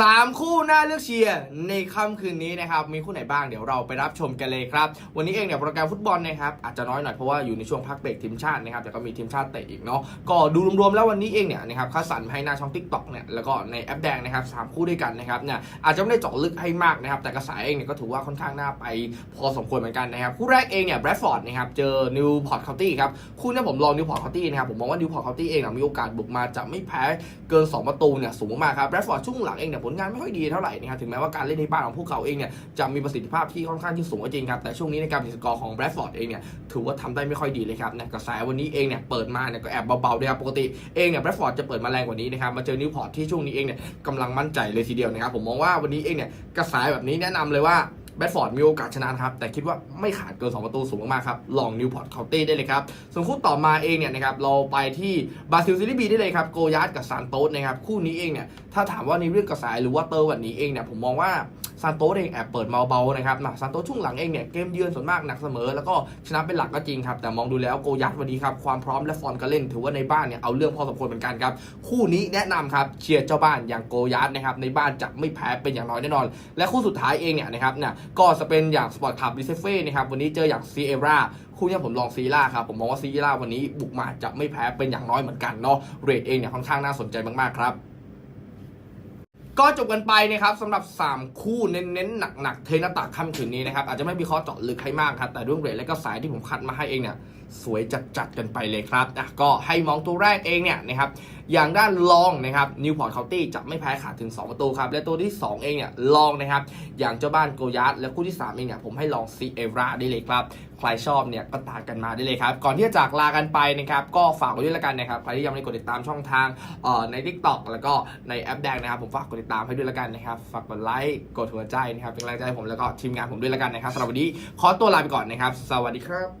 สามคู่น่าเลือกเชียร์ในค่ำคืนนี้นะครับ มีคู่ไหนบ้างเดี๋ยวเราไปรับชมกันเลยครับ วันนี้เองเนี่ยโปรแกรมฟุตบอลนะครับอาจจะน้อยหน่อยเพราะว่าอยู่ในช่วงพักเบรกทีมชาตินะครับแต่ก็มีทีมชาติเตะอีกเนาะก็ดูรวมๆแล้ววันนี้เองเนี่ยนะครับคัดสรรให้หน้าช่องทิกตอกเนี่ยแล้วก็ในแอปแดงนะครับสามคู่ด้วยกันนะครับเนี่ยอาจจะไม่ได้เจาะลึกให้มากนะครับแต่กระแสเองเนี่ยก็ถือว่าค่อนข้างน่าไปพอสมควรเหมือนกันนะครับคู่แรกเองเนี่ยแบรดฟอร์ดนะครับเจอนิวพอร์ตเคานตี้ครับคู่นี้ผมลองนิวพอร์ตเคานตี้นะครับผมมองว่านิวพอร์ตเคานตี้เองมีโอกาสบุกมาจะไม่แพ้เกิน 2 ประตูเนี่ยสูงมากครับแบรดฟอร์ดช่วงหลังเองเนี่ยผลงานไม่ค่อยดีเท่าไหร่นะครับถึงแม้ว่าการเล่นในบ้านของพวกเขาเองเนี่ยจะมีประสิทธิภาพที่ค่อนข้างที่สูงจริงครับแต่ช่วงนี้ในการติดสกอร์ของแบรดฟอร์ดเองเนี่ยถือว่าทำได้ไม่ค่อยดีเลยครับเนี่ยกระแสวันนี้เองเนี่ยเปิดมาเนี่ยก็แอบเบาๆด้วยครับปกติเองเนี่ยแบรดฟอร์ดจะเปิดมาแรงกว่านี้นะครับมาเจอนิวพอร์ตที่ช่วงนี้เองเนี่ยกำลังมั่นใจเลยทีเดียวนะครับผมมองว่าวันนี้เองเนี่ยกระแสแบบนี้แนะนำเลยว่า แบดฟอร์ดมีโอกาสชนะครับ แต่คิดว่าไม่ขาดเกิน 2 ประตูสูงมากๆครับ ลองนิวพอร์ตเคาน์ตี้ได้เลยครับ ส่วนคู่ต่อมาเองเนี่ยนะครับ เราไปที่บราซิลซีรีบีได้เลยครับ โกยาร์สกับซานโตสนะครับ คู่นี้เองเนี่ย ถ้าถามว่าในเรื่องกระแสหรือว่าเตอร์วันนี้เองเนี่ย ผมมองว่า ซานโตสเองแอบเปิดเมาเบานะครับนะซานโตสช่วงหลังเองเนี่ยเกมเยือนส่วนมากหนักเสมอ แล้วก็ชนะเป็นหลักก็จริงครับ แต่มองดูแล้วโกยัสวันนี้ครับความพร้อมและฟอร์มการเล่น ถือว่าในบ้านเนี่ยเอาเรื่องพอสมควรเหมือนกันครับคู่นี้แนะนำครับเชียร์เจ้าบ้านอย่างโกยัสนะครับในบ้านจะไม่แพ้เป็นอย่างน้อยแน่นอน และคู่สุดท้ายเองเนี่ยนะครับเนี่ยก็จะเป็นอย่างสปอร์ตคลับดิเซเฟ่นะครับวันนี้เจออย่างซีเอราคู่นี้ผมลองซีล่าครับผมมองว่าซีล่าวันนี้บุกมาจะไม่แพ้เป็นอย่างน้อยเหมือนกันเนาะเรทเองเนี่ยค่อนข้างน่าสนใจมากๆครับ ก็จบกันไปนะครับสำหรับ 3 คู่เน้นๆหนักๆเทนน้าตักค่ำคืนนี้นะครับอาจจะไม่มีข้อเจาะลึกให้มากครับ แต่เรื่องเรทและก็สายที่ผมคัดมาให้เองเนี่ยสวยจัดๆกันไปเลยครับอะก็ให้มองตัวแรกเองเนี่ยนะครับอย่างด้านลองนะครับนิวพอร์ตเคาน์ตี้จะไม่แพ้ขาดถึง 2 ประตูครับ และตัวที่ 2 เองเนี่ยลองนะครับอย่างเจ้าบ้านโกยัสและคู่ที่ 3 เองเนี่ยผมให้ลองซีเอราได้เลยครับ ใครชอบเนี่ยก็ตามกันมาได้เลยครับ ก่อนที่จะจากลากันไปนะครับก็ฝากไว้ด้วยละกันนะครับใครที่ยังไม่กดติดตามช่องทางเอ่อใน Tik t o k แล้วก็ในแอปแดงนะครับผมฝากกดติดตามให้ด้วยละกันนะครับ ฝากกดไลค์ กดหัวใจนะครับ เป็นกำลังใจให้ผมแล้วก็ทีมงานผมด้วยละกันนะครับสำหรับวันนี้ขอตัวลาไปก่อนนะครับ สวัสดีครับ